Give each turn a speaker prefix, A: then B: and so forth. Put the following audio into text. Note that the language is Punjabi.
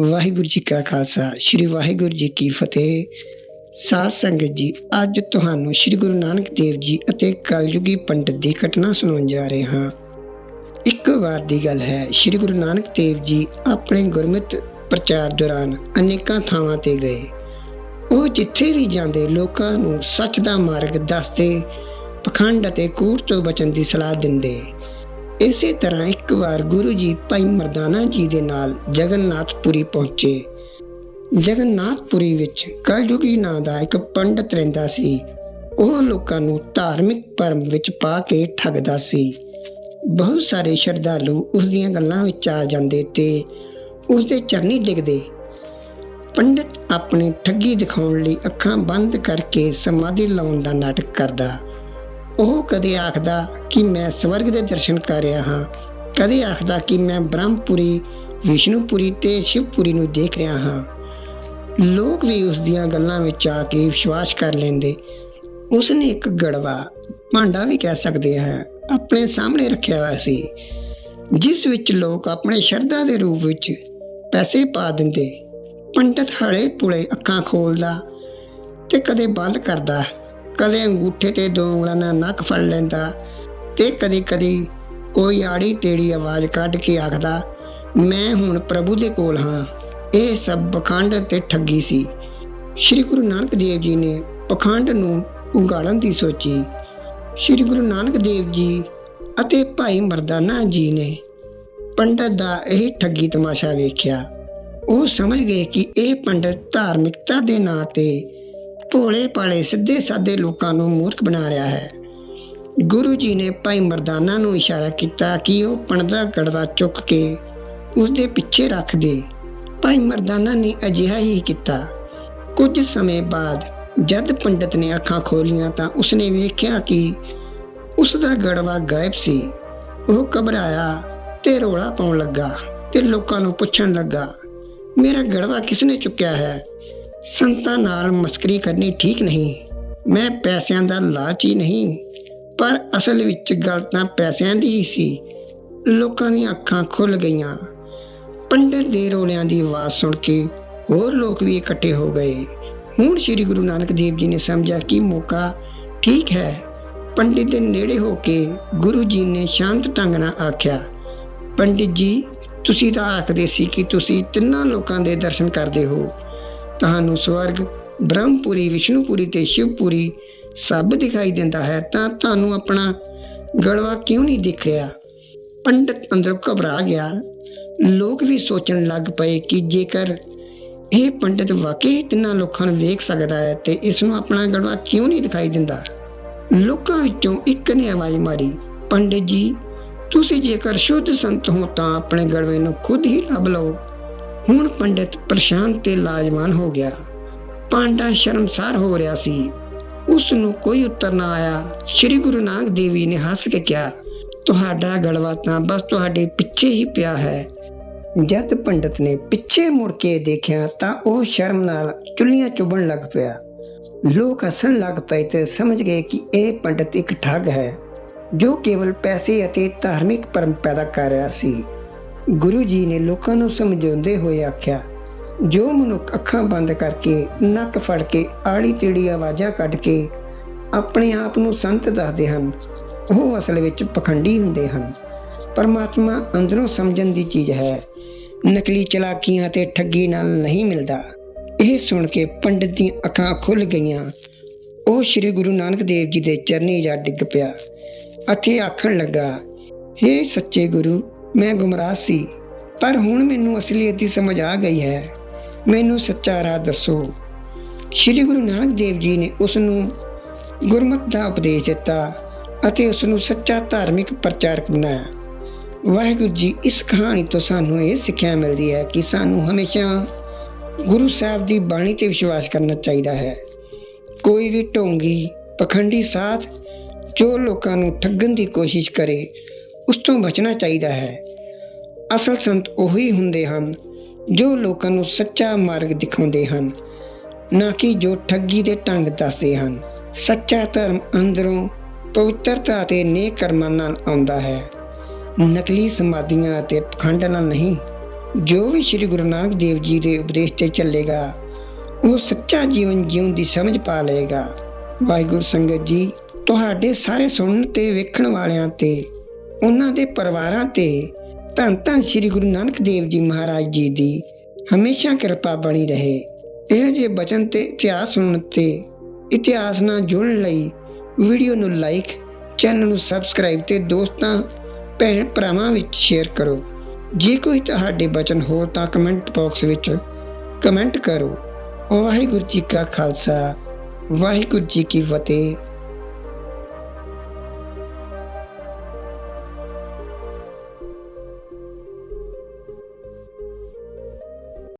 A: ਵਾਹਿਗੁਰੂ ਜੀ ਕਾ ਖਾਲਸਾ, ਸ੍ਰੀ ਵਾਹਿਗੁਰੂ ਜੀ ਕੀ ਫਤਿਹ। ਸਾਧ ਸੰਗਤ ਜੀ, ਅੱਜ ਤੁਹਾਨੂੰ ਸ੍ਰੀ ਗੁਰੂ ਨਾਨਕ ਦੇਵ ਜੀ ਅਤੇ ਕਲਯੁਗੀ ਪੰਡਤ ਦੀ ਘਟਨਾ ਸੁਣਾਉਣ ਜਾ ਰਹੇ ਹਾਂ। ਇੱਕ ਵਾਰ ਦੀ ਗੱਲ ਹੈ, ਸ੍ਰੀ ਗੁਰੂ ਨਾਨਕ ਦੇਵ ਜੀ ਆਪਣੇ ਗੁਰਮਤਿ ਪ੍ਰਚਾਰ ਦੌਰਾਨ ਅਨੇਕਾਂ ਥਾਵਾਂ ਤੇ ਗਏ। ਉਹ ਜਿੱਥੇ ਵੀ ਜਾਂਦੇ, ਲੋਕਾਂ ਨੂੰ ਸੱਚ ਦਾ ਮਾਰਗ ਦੱਸਦੇ, ਪਖੰਡ ਅਤੇ ਕੂੜ ਤੋਂ ਬਚਣ ਦੀ ਸਲਾਹ ਦਿੰਦੇ। ਇਸੇ ਤਰ੍ਹਾਂ ਇੱਕ ਵਾਰ ਗੁਰੂ ਜੀ ਭਾਈ ਮਰਦਾਨਾ ਜੀ ਦੇ ਨਾਲ ਜਗਨਨਾਥਪੁਰੀ ਪਹੁੰਚੇ। ਜਗਨਨਾਥਪੁਰੀ ਵਿੱਚ ਕਲਯੁਗੀ ਨਾਂ ਦਾ ਇੱਕ ਪੰਡਤ ਰਹਿੰਦਾ ਸੀ। ਉਹ ਲੋਕਾਂ ਨੂੰ ਧਾਰਮਿਕ ਭਰਮ ਵਿੱਚ ਪਾ ਕੇ ਠੱਗਦਾ ਸੀ। ਬਹੁਤ ਸਾਰੇ ਸ਼ਰਧਾਲੂ ਉਸ ਦੀਆਂ ਗੱਲਾਂ ਵਿੱਚ ਆ ਜਾਂਦੇ ਤੇ ਉਸ ਦੇ ਚਰਨੀ ਡਿੱਗਦੇ। ਪੰਡਤ ਆਪਣੀ ਠੱਗੀ ਦਿਖਾਉਣ ਲਈ ਅੱਖਾਂ ਬੰਦ ਕਰਕੇ ਸਮਾਧੀ ਲਾਉਣ ਦਾ ਨਾਟਕ ਕਰਦਾ। ਉਹ ਕਦੇ ਆਖਦਾ ਕਿ ਮੈਂ ਸਵਰਗ ਦੇ ਦਰਸ਼ਨ ਕਰ ਰਿਹਾ ਹਾਂ। ਕਦੇ ਆਖਦਾ ਕਿ ਮੈਂ ਬ੍ਰਹਮਪੁਰੀ, ਵਿਸ਼ਨੂਪੁਰੀ ਤੇ ਸ਼ਿਵਪੁਰੀ ਨੂੰ ਦੇਖ ਰਿਹਾ ਹਾਂ। ਲੋਕ ਵੀ ਉਸ ਦੀਆਂ ਗੱਲਾਂ ਵਿੱਚ ਆ ਕੇ ਵਿਸ਼ਵਾਸ ਕਰ ਲੈਂਦੇ। ਉਸ ਨੇ ਇੱਕ ਗੜਵਾ, ਭਾਂਡਾ ਵੀ ਕਹਿ ਸਕਦੇ ਹਾਂ, ਆਪਣੇ ਸਾਹਮਣੇ ਰੱਖਿਆ ਹੋਇਆ ਸੀ। ਜਿਸ ਵਿੱਚ ਲੋਕ ਆਪਣੇ ਸ਼ਰਧਾ ਦੇ ਰੂਪ ਵਿੱਚ ਪੈਸੇ ਪਾ ਦਿੰਦੇ। ਪੰਡਤ ਹਲੇ ਪੁਲੇ ਅੱਖਾਂ ਖੋਲਦਾ ਤੇ ਕਦੇ ਬੰਦ ਕਰਦਾ। ਕਦੇ ਅੰਗੂਠੇ ਤੇ ਦੋ ਉਂਗਲਾਂ ਨਾਲ ਨੱਕ ਫੜ ਲੈਂਦਾ ਤੇ ਕਦੇ ਕਦੀ ਕੋਈ ਆੜੀ ਤੇੜੀ ਆਵਾਜ਼ ਕੱਢ ਕੇ ਆਖਦਾ, ਮੈਂ ਹੁਣ ਪ੍ਰਭੂ ਦੇ ਕੋਲ ਹਾਂ। ਇਹ ਸਭ ਪਖੰਡ ਤੇ ਠੱਗੀ ਸੀ। ਸ੍ਰੀ ਗੁਰੂ ਨਾਨਕ ਦੇਵ ਜੀ ਨੇ ਪਖੰਡ ਨੂੰ ਉਗਾੜਨ ਦੀ ਸੋਚੀ। ਸ੍ਰੀ ਗੁਰੂ ਨਾਨਕ ਦੇਵ ਜੀ ਅਤੇ ਭਾਈ ਮਰਦਾਨਾ ਜੀ ਨੇ ਪੰਡਤ ਦਾ ਇਹ ਠੱਗੀ ਤਮਾਸ਼ਾ ਵੇਖਿਆ। ਉਹ ਸਮਝ ਗਏ ਕਿ ਇਹ ਪੰਡਤ ਧਾਰਮਿਕਤਾ ਦੇ ਨਾਂ ਤੇ ਭੋਲੇ ਭਾਲੇ ਸਿੱਧੇ ਸਾਦੇ ਲੋਕਾਂ ਨੂੰ ਮੂਰਖ ਬਣਾ ਰਿਹਾ ਹੈ। ਗੁਰੂ ਜੀ ਨੇ ਭਾਈ ਮਰਦਾਨਾ ਨੂੰ ਇਸ਼ਾਰਾ ਕੀਤਾ ਕਿ ਉਹ ਪਣਦਾ ਗੜਵਾ ਚੁੱਕ ਕੇ ਉਸ ਦੇ ਪਿੱਛੇ ਰੱਖ ਦੇ। ਭਾਈ ਮਰਦਾਨਾ ਨੇ ਅਜਿਹਾ ਹੀ ਕੀਤਾ। ਕੁਝ ਸਮੇਂ ਬਾਅਦ ਜਦ ਪੰਡਤ ਨੇ ਅੱਖਾਂ ਖੋਲੀਆਂ ਤਾਂ ਉਸਨੇ ਵੇਖਿਆ ਕਿ ਉਸ ਦਾ ਗੜਵਾ ਗਾਇਬ ਸੀ। ਉਹ ਘਬਰਾਇਆ ਤੇ ਰੋਲਾ ਪਾਉਣ ਲੱਗਾ ਤੇ ਲੋਕਾਂ ਨੂੰ ਪੁੱਛਣ ਲੱਗਾ, ਮੇਰਾ ਗੜਵਾ ਕਿਸਨੇ ਚੁੱਕਿਆ ਹੈ? ਸੰਤਾਂ ਨਾਲ ਮਸਕਰੀ ਕਰਨੀ ਠੀਕ ਨਹੀਂ। ਮੈਂ ਪੈਸਿਆਂ ਦਾ ਲਾਲਚੀ ਨਹੀਂ, ਪਰ ਅਸਲ ਵਿੱਚ ਗੱਲ ਤਾਂ ਪੈਸਿਆਂ ਦੀ ਹੀ ਸੀ। ਲੋਕਾਂ ਦੀਆਂ ਅੱਖਾਂ ਖੁੱਲ ਗਈਆਂ। ਪੰਡਤ ਦੇ ਰੋਲਿਆਂ ਦੀ ਆਵਾਜ਼ ਸੁਣ ਕੇ ਹੋਰ ਲੋਕ ਵੀ ਇਕੱਠੇ ਹੋ ਗਏ। ਹੁਣ ਸ੍ਰੀ ਗੁਰੂ ਨਾਨਕ ਦੇਵ ਜੀ ਨੇ ਸਮਝਿਆ ਕਿ ਮੌਕਾ ਠੀਕ ਹੈ। ਪੰਡਿਤ ਦੇ ਨੇੜੇ ਹੋ ਕੇ ਗੁਰੂ ਜੀ ਨੇ ਸ਼ਾਂਤ ਢੰਗ ਨਾਲ ਆਖਿਆ, ਪੰਡਿਤ ਜੀ, ਤੁਸੀਂ ਤਾਂ ਆਖਦੇ ਸੀ ਕਿ ਤੁਸੀਂ ਤਿੰਨਾਂ ਲੋਕਾਂ ਦੇ ਦਰਸ਼ਨ ਕਰਦੇ ਹੋ। ਤੁਹਾਨੂੰ ਸਵਰਗ, ਬ੍ਰਹਮਪੁਰੀ ਵਿਸ਼ਨੂਪੁਰੀ ਤੇ ਸ਼ਿਵਪੁਰੀ ਸਭ ਦਿਖਾਈ ਦਿੰਦਾ ਹੈ, ਤਾਂ ਤੁਹਾਨੂੰ ਆਪਣਾ ਗੜਵਾ ਕਿਉਂ ਨਹੀਂ ਦਿਖ ਰਿਹਾ? ਪੰਡਤ ਅੰਦਰੋਂ ਘਬਰਾ ਗਿਆ। ਲੋਕ ਵੀ ਸੋਚਣ ਲੱਗ ਪਏ ਕਿ ਜੇਕਰ ਇਹ ਪੰਡਤ ਵਾਕਈ ਤਿੰਨਾਂ ਲੋਕਾਂ ਨੂੰ ਵੇਖ ਸਕਦਾ ਹੈ, ਤੇ ਇਸ ਨੂੰ ਆਪਣਾ ਗੜਵਾ ਕਿਉਂ ਨਹੀਂ ਦਿਖਾਈ ਦਿੰਦਾ? ਲੋਕਾਂ ਵਿੱਚੋਂ ਇੱਕ ਨੇ ਆਵਾਜ਼ ਮਾਰੀ, ਪੰਡਿਤ ਜੀ, ਤੁਸੀਂ ਜੇਕਰ ਸ਼ੁੱਧ ਸੰਤ ਹੋ, ਤਾਂ ਆਪਣੇ ਗੜਵੇ ਨੂੰ ਖੁਦ ਹੀ ਲੱਭ ਲਓ। ਹੁਣ ਪੰਡਿਤ ਪਰੇਸ਼ਾਨ ਤੇ ਲਾਜਵਾਨ ਹੋ ਗਿਆ। ਪਾਂਡਾ ਸ਼ਰਮਸਾਰ ਹੋ ਰਿਹਾ ਸੀ। ਉਸ ਨੂੰ ਕੋਈ ਉੱਤਰ ਨਾ ਆਇਆ। ਸ੍ਰੀ ਗੁਰੂ ਨਾਨਕ ਦੇਵ ਜੀ ਨੇ ਹੱਸ ਕੇ ਕਿਹਾ, ਤੁਹਾਡਾ ਗਲਵਾ ਤਾਂ ਬਸ ਤੁਹਾਡੇ ਪਿੱਛੇ ਹੀ ਪਿਆ ਹੈ। ਜਦ ਪੰਡਤ ਨੇ ਪਿੱਛੇ ਮੁੜ ਕੇ ਦੇਖਿਆ ਤਾਂ ਉਹ ਸ਼ਰਮ ਨਾਲ ਚੁੱਲੀਆਂ ਚੁਬਣ ਲੱਗ ਪਿਆ। ਲੋਕ ਹੱਸਣ ਲੱਗ ਪਏ ਤੇ ਸਮਝ ਗਏ ਕਿ ਇਹ ਪੰਡਤ ਇੱਕ ਠੱਗ ਹੈ, ਜੋ ਕੇਵਲ ਪੈਸੇ ਅਤੇ ਧਾਰਮਿਕ ਪਰਮ ਪੈਦਾ ਕਰ ਰਿਹਾ ਸੀ। ਗੁਰੂ ਜੀ ਨੇ ਲੋਕਾਂ ਨੂੰ ਸਮਝਾਉਂਦੇ ਹੋਏ ਆਖਿਆ, ਜੋ ਮਨੁੱਖ ਅੱਖਾਂ ਬੰਦ ਕਰਕੇ, ਨੱਕ ਫੜ ਕੇ ਆੜੀ ਤੇੜੀ ਆਵਾਜ਼ਾਂ ਕੱਢ ਕੇ ਆਪਣੇ ਆਪ ਨੂੰ ਸੰਤ ਦੱਸਦੇ ਹਨ, ਉਹ ਅਸਲ ਵਿੱਚ ਪਖੰਡੀ ਹੁੰਦੇ ਹਨ। ਪਰਮਾਤਮਾ ਅੰਦਰੋਂ ਸਮਝਣ ਦੀ ਚੀਜ਼ ਹੈ। ਨਕਲੀ ਚਲਾਕੀਆਂ ਤੇ ਠੱਗੀ ਨਾਲ ਨਹੀਂ ਮਿਲਦਾ। ਇਹ ਸੁਣ ਕੇ ਪੰਡਿਤ ਦੀਆਂ ਅੱਖਾਂ ਖੁੱਲ ਗਈਆਂ। ਉਹ ਸ੍ਰੀ ਗੁਰੂ ਨਾਨਕ ਦੇਵ ਜੀ ਦੇ ਚਰਨੀ ਜਾ ਡਿੱਗ ਪਿਆ ਅਤੇ ਆਖਣ ਲੱਗਾ हे ਸੱਚੇ ਗੁਰੂ ਮੈਂ ਗੁੰਮਰਾਹ ਸੀ, ਪਰ ਹੁਣ ਮੈਨੂੰ ਅਸਲੀਅਤ ਦੀ ਸਮਝ ਆ ਗਈ ਹੈ। ਮੈਨੂੰ ਸੱਚਾ ਰਾਹ ਦੱਸੋ। ਸ੍ਰੀ ਗੁਰੂ ਨਾਨਕ ਦੇਵ ਜੀ ਨੇ ਉਸ ਨੂੰ ਗੁਰਮਤਿ ਦਾ ਉਪਦੇਸ਼ ਦਿੱਤਾ ਅਤੇ ਉਸ ਨੂੰ ਸੱਚਾ ਧਾਰਮਿਕ ਪ੍ਰਚਾਰਕ ਬਣਾਇਆ। ਵਾਹਿਗੁਰੂ ਜੀ, ਇਸ ਕਹਾਣੀ ਤੋਂ ਸਾਨੂੰ ਇਹ ਸਿੱਖਿਆ ਮਿਲਦੀ ਹੈ ਕਿ ਸਾਨੂੰ ਹਮੇਸ਼ਾ ਗੁਰੂ ਸਾਹਿਬ ਦੀ ਬਾਣੀ ਤੇ ਵਿਸ਼ਵਾਸ ਕਰਨਾ ਚਾਹੀਦਾ ਹੈ। ਕੋਈ ਵੀ ਢੋਂਗੀ, ਪਖੰਡੀ ਸਾਥ ਜੋ ਲੋਕਾਂ ਨੂੰ ਠੱਗਣ ਦੀ ਕੋਸ਼ਿਸ਼ ਕਰੇ ਉਸ ਤੋਂ ਬਚਣਾ ਚਾਹੀਦਾ ਹੈ। ਅਸਲ ਸੰਤ ਉਹੀ ਹੁੰਦੇ ਹਨ ਜੋ ਲੋਕਾਂ ਨੂੰ ਸੱਚਾ ਮਾਰਗ ਦਿਖਾਉਂਦੇ ਹਨ, ਨਾ ਕਿ ਜੋ ਠੱਗੀ ਦੇ ਢੰਗ ਦੱਸਦੇ ਹਨ। ਸੱਚਾ ਧਰਮ ਅੰਦਰੋਂ ਪਵਿੱਤਰਤਾ ਅਤੇ ਨੇਕ ਕਰਮਾਂ ਨਾਲ ਆਉਂਦਾ ਹੈ। ਨਕਲੀ ਸਮਾਧੀਆਂ ਅਤੇ ਪਖੰਡ ਨਾਲ ਨਹੀਂ, ਜੋ ਵੀ ਸ੍ਰੀ ਗੁਰੂ ਨਾਨਕ ਦੇਵ ਜੀ ਦੇ ਉਪਦੇਸ਼ ਤੇ ਚੱਲੇਗਾ, ਉਹ ਸੱਚਾ ਜੀਵਨ ਜਿਉਣ ਦੀ ਸਮਝ ਪਾ ਲਏਗਾ। ਵਾਹਿਗੁਰੂ ਸੰਗਤ ਜੀ, ਤੁਹਾਡੇ ਸਾਰੇ ਸੁਣਨ ਤੇ ਵੇਖਣ ਵਾਲਿਆਂ ਤੇ ਉਹਨਾਂ ਦੇ ਪਰਿਵਾਰਾਂ ਤੇ ਧੰਨ ਧੰਨ ਸ੍ਰੀ ਗੁਰੂ ਨਾਨਕ ਦੇਵ ਜੀ ਮਹਾਰਾਜ ਜੀ ਦੀ ਹਮੇਸ਼ਾ ਕਿਰਪਾ ਬਣੀ ਰਹੇ। ਇਹੋ ਜਿਹੇ ਬਚਨ ਤੇ ਇਤਿਹਾਸ ਸੁਣਨ ਤੇ ਇਤਿਹਾਸ ਨਾਲ ਜੁੜਨ ਲਈ ਵੀਡੀਓ ਨੂੰ ਲਾਈਕ, ਚੈਨਲ ਨੂੰ ਸਬਸਕ੍ਰਾਈਬ ਤੇ ਦੋਸਤਾਂ, ਭੈਣ ਭਰਾਵਾਂ ਵਿੱਚ ਸ਼ੇਅਰ ਕਰੋ। ਜੇ ਕੋਈ ਤੁਹਾਡੇ ਬਚਨ ਹੋ ਤਾਂ ਕਮੈਂਟ ਬਾਕਸ ਵਿੱਚ ਕਮੈਂਟ ਕਰੋ। ਵਾਹਿਗੁਰੂ ਜੀ ਕਾ ਖਾਲਸਾ, ਵਾਹਿਗੁਰੂ ਜੀ ਕੀ ਫਤਿਹ।